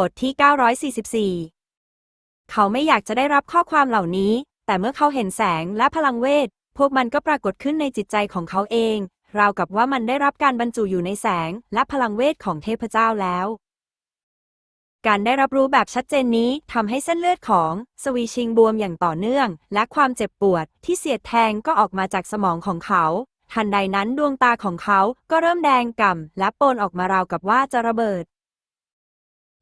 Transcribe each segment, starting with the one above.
บทที่ 944 เขาไม่อยากจะได้รับข้อความเหล่านี้ แต่เมื่อเขาเห็นแสงและพลังเวท พวกมันก็ปรากฏขึ้นในจิตใจของเขาเอง ราวกับว่ามันได้รับการบรรจุอยู่ในแสงและพลังเวทของเทพเจ้าแล้ว การได้รับรู้แบบชัดเจนนี้ทำให้เส้นเลือดของสวีชิงบวมอย่างต่อเนื่อง และความเจ็บปวดที่เสียดแทงก็ออกมาจากสมองของเขาทันใดนั้นดวงตาของเขาก็เริ่มแดงก่ำและโปนออกมาราวกับว่าจะระเบิด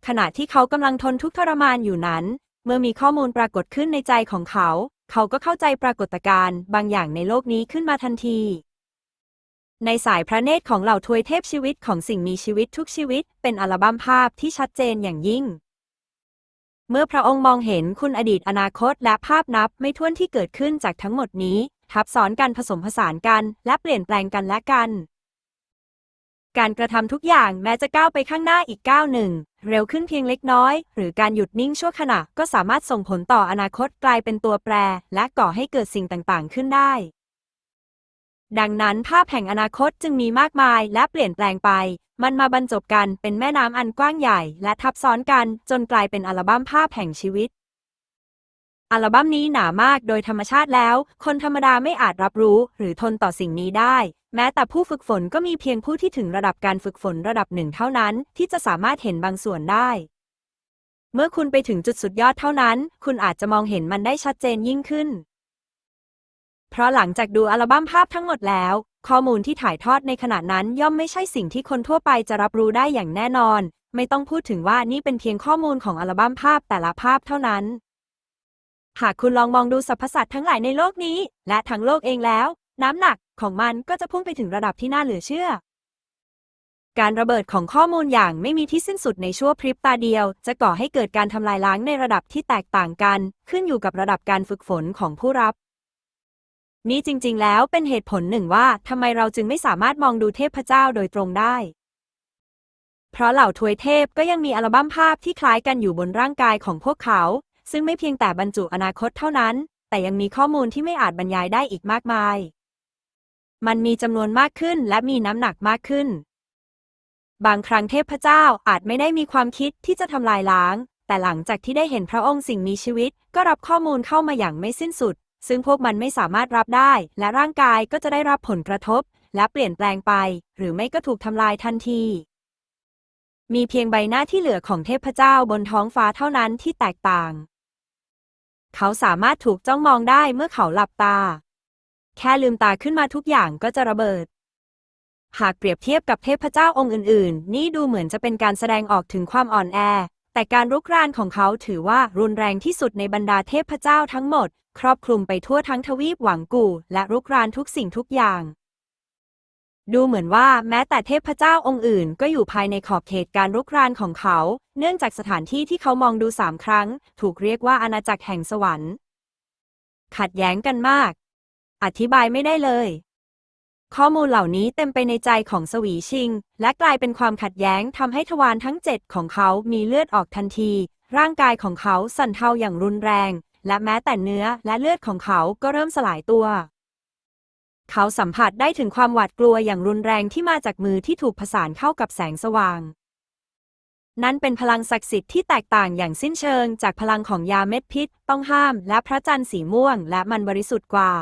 ขณะที่เขากำลังทนทุกข์ทรมานอยู่นั้น เมื่อมีข้อมูลปรากฏขึ้นในใจของเขา เขาก็เข้าใจปรากฏการณ์บางอย่างในโลกนี้ขึ้นมาทันที ในสายพระเนตรของเหล่าทวยเทพชีวิตของสิ่งมีชีวิตทุกชีวิต เป็นอัลบั้มภาพที่ชัดเจนอย่างยิ่ง เมื่อพระองค์มองเห็นคุณอดีตอนาคตและภาพนับไม่ถ้วนที่เกิดขึ้นจากทั้งหมดนี้ ทับซ้อนกันผสมผสานกัน และเปลี่ยนแปลงกันและกัน การกระทำทุกอย่างแม้จะก้าวไปข้างหน้าอีกก้าวหนึ่ง เร็วขึ้นเพียงเล็กน้อย หรือการหยุดนิ่งชั่วขณะก็สามารถส่งผลต่ออนาคตกลายเป็นตัวแปร และก่อให้เกิดสิ่งต่างๆ ขึ้นได้ ดังนั้นภาพแห่งอนาคตจึงมีมากมายและเปลี่ยนแปลงไป มันมาบรรจบกันเป็นแม่น้ำอันกว้างใหญ่ และทับซ้อนกันจนกลายเป็นอัลบั้มภาพแห่งชีวิตอัลบั้มนี้หนามากโดยธรรมชาติแล้ว คนธรรมดาไม่อาจรับรู้หรือทนต่อสิ่งนี้ได้ แม้แต่ผู้ฝึกฝนก็มีเพียงผู้ที่ถึงระดับการฝึกฝนระดับหนึ่งเท่านั้น ที่จะสามารถเห็นบางส่วนได้ เมื่อคุณไปถึงจุดสุดยอดเท่านั้น คุณอาจจะมองเห็นมันได้ชัดเจนยิ่งขึ้น เพราะหลังจากดูอัลบั้มภาพทั้งหมดแล้ว ข้อมูลที่ถ่ายทอดในขณะนั้นย่อมไม่ใช่สิ่งที่คนทั่วไปจะรับรู้ได้อย่างแน่นอน ไม่ต้องพูดถึงว่านี่เป็นเพียงข้อมูลของอัลบั้มภาพแต่ละภาพเท่านั้น หากคุณลองมองดูสรรพสัตว์ทั้งหลายในโลกนี้ และทั้งโลกเองแล้ว น้ำหนัก ของมันก็จะพุ่งไปถึงระดับที่น่าเหลือเชื่อ การระเบิดของข้อมูลอย่างไม่มีที่สิ้นสุดในชั่วพริบตาเดียว จะก่อให้เกิดการทำลายล้างในระดับที่แตกต่างกัน ขึ้นอยู่กับระดับการฝึกฝนของผู้รับนี่จริง ๆ แล้วเป็นเหตุผลหนึ่งว่าทำไมเราจึงไม่สามารถมองดูเทพเจ้าโดยตรงได้ เพราะเหล่าทวยเทพก็ยังมีอัลบั้มภาพที่คล้ายกันอยู่บนร่างกายของพวกเขา ซึ่งไม่เพียงแต่บรรจุอนาคตเท่านั้น แต่ยังมีข้อมูลที่ไม่อาจบรรยายได้อีกมากมาย มันมีจำนวนมากขึ้นและมีน้ำหนักมากขึ้น บางครั้งเทพเจ้าอาจไม่ได้มีความคิดที่จะทำลายล้าง แต่หลังจากที่ได้เห็นพระองค์สิ่งมีชีวิต ก็รับข้อมูลเข้ามาอย่างไม่สิ้นสุด ซึ่งพวกมันไม่สามารถรับได้ และร่างกายก็จะได้รับผลกระทบ และเปลี่ยนแปลงไป หรือไม่ก็ถูกทำลายทันทีมีเพียงใบหน้าที่เหลือของเทพเจ้าบนท้องฟ้าเท่านั้นที่แตกต่าง เขาสามารถถูกจ้องมองได้เมื่อเขาหลับตา แค่ลืมตาขึ้นมาทุกอย่างก็จะระเบิด หากเปรียบเทียบกับเทพเจ้าองค์อื่น ๆ นี่ดูเหมือนจะเป็นการแสดงออกถึงความอ่อนแอ แต่การรุกรานของเขาถือว่ารุนแรงที่สุดในบรรดาเทพเจ้าทั้งหมด ครอบคลุมไปทั่วทั้งทวีปหวังกู่และรุกรานทุกสิ่งทุกอย่าง ดูเหมือนว่าแม้แต่เทพเจ้าองค์อื่น ก็อยู่ภายในขอบเขตการรุกรานของเขา เนื่องจากสถานที่ที่เขามองดูสามครั้ง ถูกเรียกว่าอาณาจักรแห่งสวรรค์ขัดแย้งกันมาก อธิบายไม่ได้เลย ข้อมูลเหล่านี้เต็มไปในใจของสวีชิง และกลายเป็นความขัดแย้งทำให้ทวารทั้งเจ็ดของเขามีเลือดออกทันที ร่างกายของเขาสั่นเทาอย่างรุนแรง และแม้แต่เนื้อและเลือดของเขาก็เริ่มสลายตัว เขาสัมผัสได้ถึงความหวาดกลัวอย่างรุนแรงที่มาจากมือที่ถูกผสานเข้ากับแสงสว่างนั่นเป็นพลังศักดิ์สิทธิ์ที่แตกต่างอย่างสิ้นเชิงจากพลังของยาเม็ดพิษ ต้องห้าม และพระจันทร์สีม่วง และมันบริสุทธิ์กว่า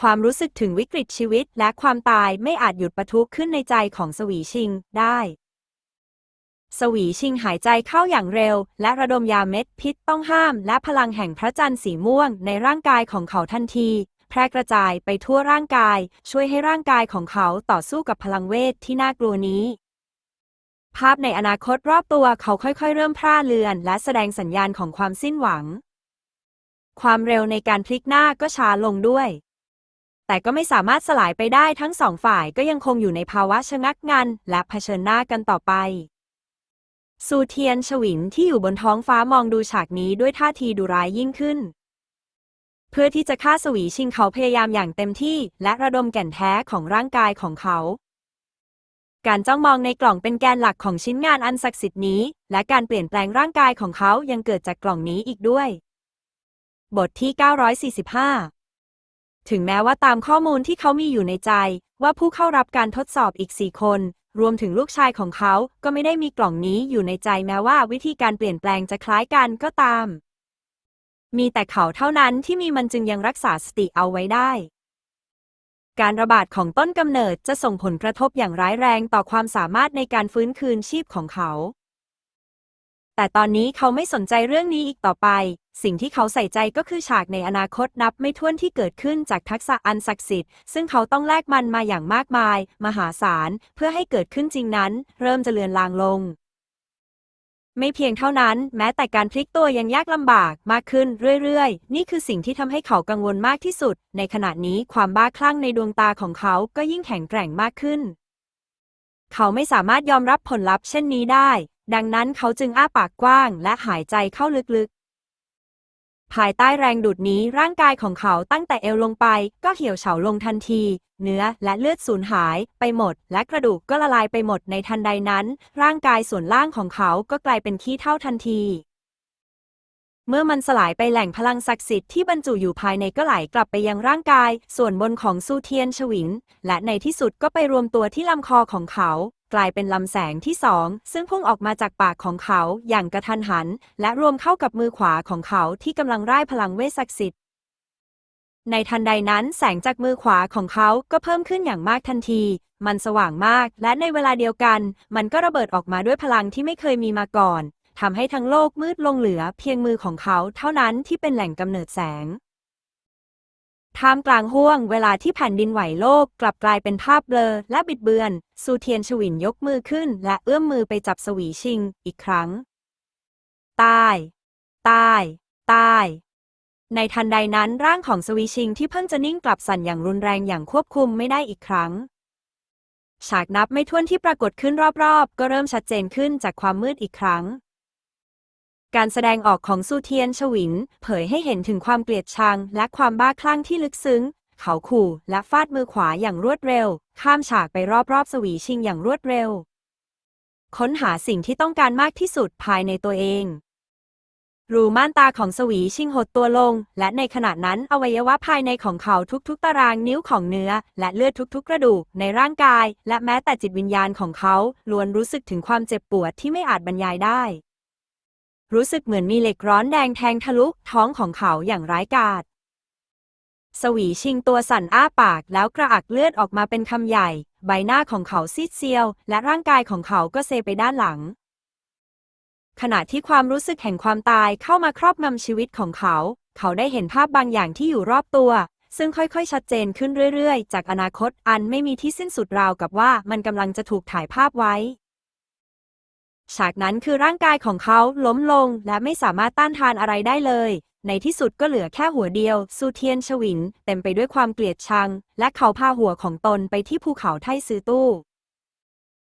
ความรู้สึกถึงวิกฤตชีวิตและความตายไม่อาจหยุดปะทุขึ้นในใจของสวีชิงได้ สวีชิงหายใจเข้าอย่างเร็ว และระดมยาเม็ดพิษต้องห้าม และพลังแห่งพระจันทร์สีม่วงในร่างกายของเขาทันที แพร่กระจายไปทั่วร่างกาย ช่วยให้ร่างกายของเขาต่อสู้กับพลังเวทที่น่ากลัวนี้ภาพในอนาคตรอบตัวเขาค่อยๆ เริ่มพร่าเลือน และแสดงสัญญาณของความสิ้นหวัง ความเร็วในการพลิกหน้าก็ช้าลงด้วย แต่ก็ไม่สามารถสลายไปได้ทั้งสองฝ่ายก็ยังคงอยู่ในภาวะชะงักงันและเผชิญหน้ากันต่อไปซูเทียนฉวินที่อยู่บนท้องฟ้ามองดูฉากนี้ด้วยท่าทีดุร้ายยิ่งขึ้น เพื่อที่จะฆ่าสวีชิงเขาพยายามอย่างเต็มที่ และระดมแก่นแท้ของร่างกายของเขา การจ้องมองในกล่องเป็นแกนหลักของชิ้นงานอันศักดิ์สิทธิ์นี้ และการเปลี่ยนแปลงร่างกายของเขายังเกิดจากกล่องนี้อีกด้วย บทที่ 945 ถึงแม้ว่าตามข้อมูลที่เขามีอยู่ในใจ ว่าผู้เข้ารับการทดสอบอีกสี่คน รวมถึงลูกชายของเขาก็ไม่ได้มีกล่องนี้อยู่ในใจแม้ว่าวิธีการเปลี่ยนแปลงจะคล้ายกันก็ตาม มีแต่เขาเท่านั้นที่มีมันจึงยังรักษาสติเอาไว้ได้ การระบาดของต้นกำเนิดจะส่งผลกระทบอย่างร้ายแรงต่อความสามารถในการฟื้นคืนชีพของเขา แต่ตอนนี้เขาไม่สนใจเรื่องนี้อีกต่อไป สิ่งที่เขาใส่ใจก็คือฉากในอนาคตนับไม่ถ้วนที่เกิดขึ้นจากทักษะอันศักดิ์สิทธิ์ ซึ่งเขาต้องแลกมันมาอย่างมากมาย มหาศาล เพื่อให้เกิดขึ้นจริงนั้น เริ่มจะเลือนลางลง ไม่เพียงเท่านั้น แม้แต่การพลิกตัวยังยากลำบากมากขึ้นเรื่อยๆ นี่คือสิ่งที่ทำให้เขากังวลมากที่สุด ในขณะนี้ความบ้าคลั่งในดวงตาของเขาก็ยิ่งแข็งแกร่งมากขึ้นเขาไม่สามารถยอมรับผลลัพธ์เช่นนี้ได้ ดังนั้นเขาจึงอ้าปากกว้างและหายใจเข้าลึกๆ ภายใต้แรงดูดนี้ร่างกายของเขาตั้งแต่เอวลงไป ก็เหี่ยวเฉาลงทันที เนื้อและเลือดสูญหายไปหมด และกระดูกก็ละลายไปหมดในทันใดนั้น ร่างกายส่วนล่างของเขาก็กลายเป็นขี้เท่าทันทีเมื่อมันสลายไปแหล่งพลังศักดิ์สิทธิ์ที่บรรจุอยู่ภายในก็ไหลกลับไปยังร่างกาย ส่วนบนของซูเทียนฉวิน และในที่สุดก็ไปรวมตัวที่ลำคอของเขา กลายเป็นลำแสงที่สองซึ่งพุ่งออกมาจากปากของเขาอย่างกระทันหัน และรวมเข้ากับมือขวาของเขาที่กำลังร่ายพลังเวทศักดิ์สิทธิ์ในทันใดนั้นแสงจากมือขวาของเขาก็เพิ่มขึ้นอย่างมากทันที มันสว่างมาก และในเวลาเดียวกัน มันก็ระเบิดออกมาด้วยพลังที่ไม่เคยมีมาก่อนทำให้ทั้งโลกมืดลงเหลือเพียงมือของเขาเท่านั้นที่เป็นแหล่งกำเนิดแสง ท่ามกลางห้วงเวลาที่แผ่นดินไหวโลกกลับกลายเป็นภาพเบลอและบิดเบือน ซูเทียนชวินยกมือขึ้น และเอื้อมมือไปจับสวีชิง อีกครั้งตายตายตายในทันใดนั้นร่างของสวีชิงที่เพิ่งจะนิ่งกลับสั่นอย่างรุนแรงอย่างควบคุมไม่ได้อีกครั้ง ฉากนับไม่ถ้วนที่ปรากฏขึ้นรอบๆ ก็เริ่มชัดเจนขึ้นจากความมืดอีกครั้ง การแสดงออกของซูเทียนฉวิน เผยให้เห็นถึงความเกลียดชัง และความบ้าคลั่งที่ลึกซึ้ง เขาขู่และฟาดมือขวาอย่างรวดเร็ว ข้ามฉากไปรอบๆสวีชิงอย่างรวดเร็ว ค้นหาสิ่งที่ต้องการมากที่สุดภายในตัวเองรูม่านตาของสวีชิงหดตัวลง และในขณะนั้นอวัยวะภายในของเขาทุกๆ ตารางนิ้วของเนื้อ และเลือดทุกๆ กระดูกในร่างกาย และแม้แต่จิตวิญญาณของเขาล้วนรู้สึกถึงความเจ็บปวดที่ไม่อาจบรรยายได้ รู้สึกเหมือนมีเหล็กร้อนแดงแทงทะลุท้องของเขาอย่างร้ายกาจ สวีชิงตัวสั่นอ้าปากแล้วกระอักเลือดออกมาเป็นคำใหญ่ ใบหน้าของเขาซีดเซียว และร่างกายของเขาก็เซไปด้านหลัง ขณะที่ความรู้สึกแห่งความตายเข้ามาครอบงำชีวิตของเขา เขาได้เห็นภาพบางอย่างที่อยู่รอบตัว ซึ่งค่อยๆ ชัดเจนขึ้นเรื่อยๆ จากอนาคตอันไม่มีที่สิ้นสุดราวกับว่ามันกำลังจะถูกถ่ายภาพไว้ ฉากนั้นคือร่างกายของเขาล้มลงและไม่สามารถต้านทานอะไรได้เลย ในที่สุดก็เหลือแค่หัวเดียว ซูเทียนชวิน เต็มไปด้วยความเกลียดชัง และเขาพาหัวของตนไปที่ภูเขาไทซือตู้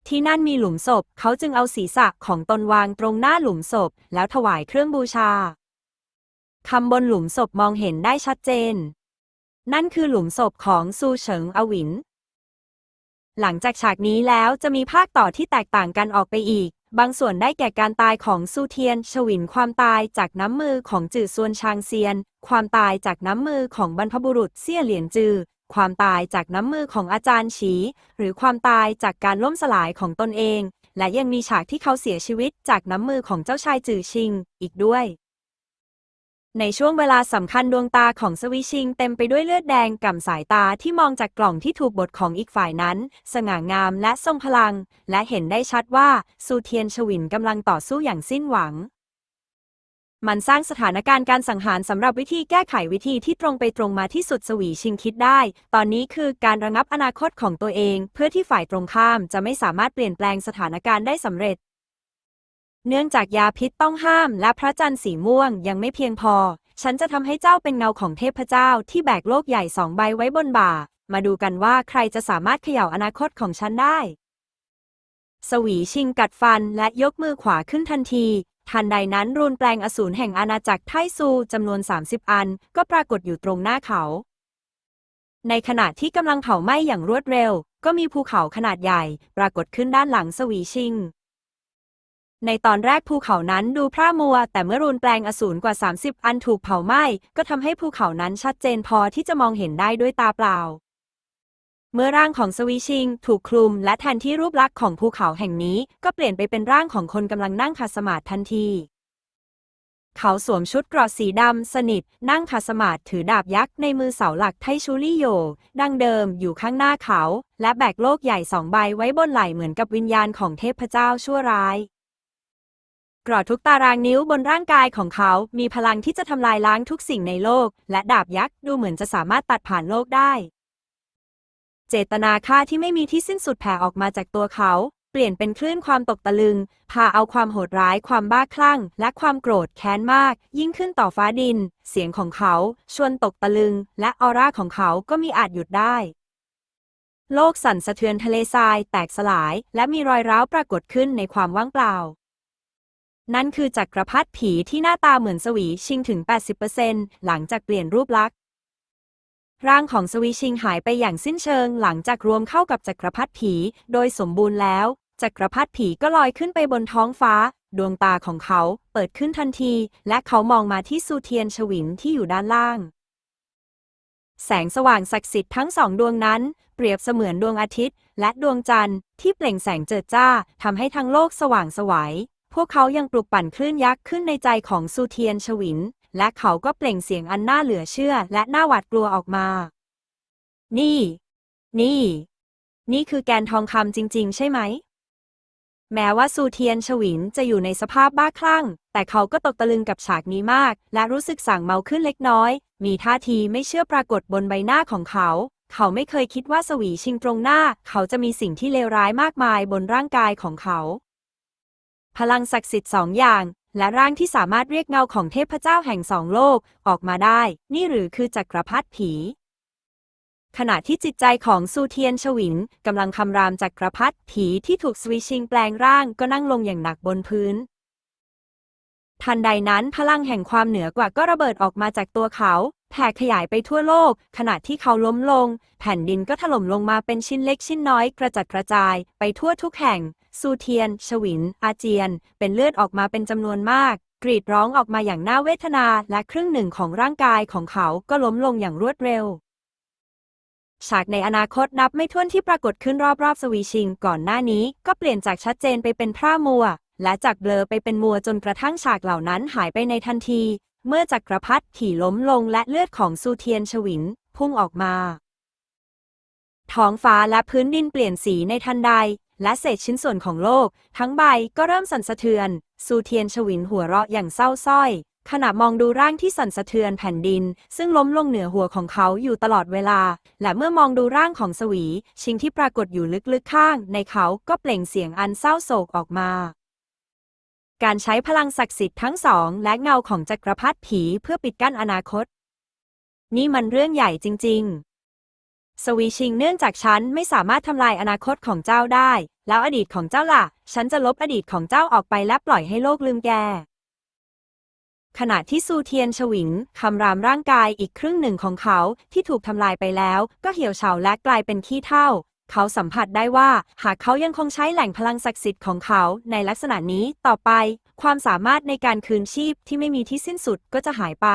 ที่นั่นมีหลุมศพ เขาจึงเอาศีรษะของตนวางตรงหน้าหลุมศพ แล้วถวายเครื่องบูชา คำบนหลุมศพมองเห็นได้ชัดเจน นั่นคือหลุมศพของซูเฉิงอวิน หลังจากฉากนี้แล้วจะมีภาคต่อที่แตกต่างกันออกไปอีก บางส่วนได้แก่การตายของซูเทียนชวินความตายจากน้ำมือของจื่อซวนชางเซียน ความตายจากน้ำมือของบรรพบุรุษเซี่ยเหลียนจือ ความตายจากน้ำมือของอาจารย์ฉี หรือความตายจากการล่มสลายของตนเอง และยังมีฉากที่เขาเสียชีวิตจากน้ำมือของเจ้าชายจื่อชิง อีกด้วย ในช่วงเวลาสำคัญดวงตาของสวิชิงเต็มไปด้วยเลือดแดงก่ำสายตาที่มองจากกล่องที่ถูกบดของอีกฝ่ายนั้น สง่างามและทรงพลัง และเห็นได้ชัดว่าซูเทียนชวินกำลังต่อสู้อย่างสิ้นหวัง มันสร้างสถานการณ์การสังหารสำหรับวิธีแก้ไขวิธีที่ตรงไปตรงมาที่สุดสวีชิงคิดได้ ตอนนี้คือการระงับอนาคตของตัวเอง เพื่อที่ฝ่ายตรงข้ามจะไม่สามารถเปลี่ยนแปลงสถานการณ์ได้สำเร็จ เนื่องจากยาพิษต้องห้ามและพระจันทร์สีม่วงยังไม่เพียงพอ ฉันจะทำให้เจ้าเป็นเงาของเทพเจ้าที่แบกโลกใหญ่สองใบไว้บนบ่า มาดูกันว่าใครจะสามารถเขย่าอนาคตของฉันได้ สวีชิงกัดฟันและยกมือขวาขึ้นทันที ทันใดนั้นรูนแปลงอสูรแห่งอาณาจักรไทซูจำนวน 30 อัน ก็ปรากฏอยู่ตรงหน้าเขา ในขณะที่กำลังเผาไหม้อย่างรวดเร็ว ก็มีภูเขาขนาดใหญ่ ปรากฏขึ้นด้านหลังสวีชิง ในตอนแรกภูเขานั้นดูพร่ามัว แต่เมื่อรูนแปลงอสูรกว่า 30 อันถูกเผาไหม้ ก็ทำให้ภูเขานั้นชัดเจนพอที่จะมองเห็นได้ด้วยตาเปล่า เมื่อร่างของสวีชิง ถูกคลุม และแทนที่รูปลักษณ์ของภูเขาแห่งนี้ ก็เปลี่ยนไปเป็นร่างของคนกำลังนั่งขัดสมาธิทันที เขาสวมชุดเกราะสีดำสนิท นั่งขัดสมาธิถือดาบยักษ์ในมือเสาหลักไทชูลี่โย ดังเดิมอยู่ข้างหน้าเขา และแบกโลกใหญ่สองใบไว้บนไหล่เหมือนกับวิญญาณของเทพเจ้าชั่วร้าย กรอดทุกตารางนิ้วบนร่างกายของเขา มีพลังที่จะทำลายล้างทุกสิ่งในโลก และดาบยักษ์ดูเหมือนจะสามารถตัดผ่านโลกได้ เจตนาฆ่าที่ไม่มีที่สิ้นสุดแผ่ออกมาจากตัวเขา เปลี่ยนเป็นคลื่นความตกตะลึง พาเอาความโหดร้าย ความบ้าคลั่ง และความโกรธแค้นมาก ยิ่งขึ้นต่อฟ้าดิน เสียงของเขา ชวนตกตะลึง และออร่าของเขาก็มีอาจหยุดได้โลกสั่นสะเทือนทะเลทราย แตกสลาย และมีรอยร้าวปรากฏขึ้นในความว่างเปล่า นั่นคือจักรพรรดิผีที่หน้าตาเหมือนสวีชิงถึง 80%หลังจากเปลี่ยนรูปลักษณ์ร่างของสวีชิงหายไปอย่างสิ้นเชิง หลังจากรวมเข้ากับจักรพรรดิผี โดยสมบูรณ์แล้ว จักรพรรดิผีก็ลอยขึ้นไปบนท้องฟ้า ดวงตาของเขาเปิดขึ้นทันที และเขามองมาที่ซูเทียนฉวินที่อยู่ด้านล่าง แสงสว่างศักดิ์สิทธิ์ทั้งสองดวงนั้น เปรียบเสมือนดวงอาทิตย์ และดวงจันทร์ที่เปล่งแสงเจิดจ้าทำให้ทั้งโลกสว่างสวัย พวกเขายังปลุกปั่นคลื่นยักษ์ขึ้นในใจของซูเทียนฉวิน และเขาก็เปล่งเสียงอันน่าเหลือเชื่อและน่าหวาดกลัวออกมา นี่ นี่ นี่คือแกนทองคำจริง ๆ ใช่ไหม แม้ว่าซูเทียนฉวินจะอยู่ในสภาพบ้าคลั่ง แต่เขาก็ตกตะลึงกับฉากนี้มาก และรู้สึกสั่งเมาขึ้นเล็กน้อย มีท่าทีไม่เชื่อปรากฏบนใบหน้าของเขา เขาไม่เคยคิดว่าสวีชิงตรงหน้า เขาจะมีสิ่งที่เลวร้ายมากมายบนร่างกายของเขา พลังศักดิ์สิทธิ์สองอย่าง และร่างที่สามารถเรียกเงาของเทพเจ้าแห่งสองโลกออกมาได้ นี่หรือคือจักรพรรดิผี ขณะที่จิตใจของซูเทียนฉวินกำลังคำรามจักรพรรดิผีที่ถูกสวิชิงแปลงร่างก็นั่งลงอย่างหนักบนพื้นทันใดนั้นพลังแห่งความเหนือกว่าก็ระเบิดออกมาจากตัวเขา แผ่ขยายไปทั่วโลก ขณะที่เขาล้มลง แผ่นดินก็ถล่มลงมาเป็นชิ้นเล็กชิ้นน้อยกระจัดกระจาย ไปทั่วทุกแห่ง ซูเทียน ฉวิน อาเจียน เป็นเลือดออกมาเป็นจำนวนมาก กรีดร้องออกมาอย่างน่าเวทนา และครึ่งหนึ่งของร่างกายของเขาก็ล้มลงอย่างรวดเร็ว ฉากในอนาคตนับไม่ถ้วนที่ปรากฏขึ้นรอบๆสวีชิง ก่อนหน้านี้ก็เปลี่ยนจากชัดเจนไปเป็นพร่ามัว และจากเบลอไปเป็นมัวจนกระทั่งฉากเหล่านั้นหายไปในทันที เมื่อจักรพรรดิถี่ล้มลงและเลือดของซูเทียน ฉวิน พุ่งออกมาท้องฟ้าและพื้นดินเปลี่ยนสีในทันใด และเศษชิ้นส่วนของโลก ทั้งใบก็เริ่มสั่นสะเทือน ซูเทียนฉวินหัวเราะอย่างเศร้าส้อย ขณะมองดูร่างที่สั่นสะเทือนแผ่นดิน ซึ่งล้มลงเหนือหัวของเขาอยู่ตลอดเวลา และเมื่อมองดูร่างของสวี ชิงที่ปรากฏอยู่ลึกๆข้าง ในเขาก็เปล่งเสียงอันเศร้าโศกออกมาการใช้พลังศักดิ์สิทธิ์ทั้งสอง และเงาของจักรพรรดิผีเพื่อปิดกั้นอนาคต นี่มันเรื่องใหญ่จริง ๆ สวีชิงเนื่องจากฉันไม่สามารถทำลายอนาคตของเจ้าได้ แล้วอดีตของเจ้าล่ะ ฉันจะลบอดีตของเจ้าออกไปและปล่อยให้โลกลืมแก ขณะที่ซูเทียนฉวิงคำรามร่างกายอีกครึ่งหนึ่งของเขาที่ถูกทำลายไปแล้ว ก็เหี่ยวเฉาและกลายเป็นขี้เถ้าเขาสัมผัสได้ว่า หากเขายังคงใช้แหล่งพลังศักดิ์สิทธิ์ของเขาในลักษณะนี้ต่อไป ความสามารถในการคืนชีพที่ไม่มีที่สิ้นสุดก็จะหายไป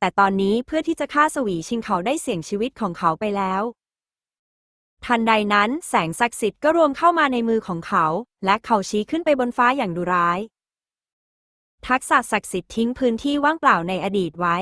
แต่ตอนนี้เพื่อที่จะฆ่าสวีชิงเขาได้เสี่ยงชีวิตของเขาไปแล้ว ทันใดนั้นแสงศักดิ์สิทธิ์ก็รวมเข้ามาในมือของเขา และเขาชี้ขึ้นไปบนฟ้าอย่างดุร้าย ทักษะศักดิ์สิทธิ์ทิ้งพื้นที่ว่างเปล่าในอดีตไว้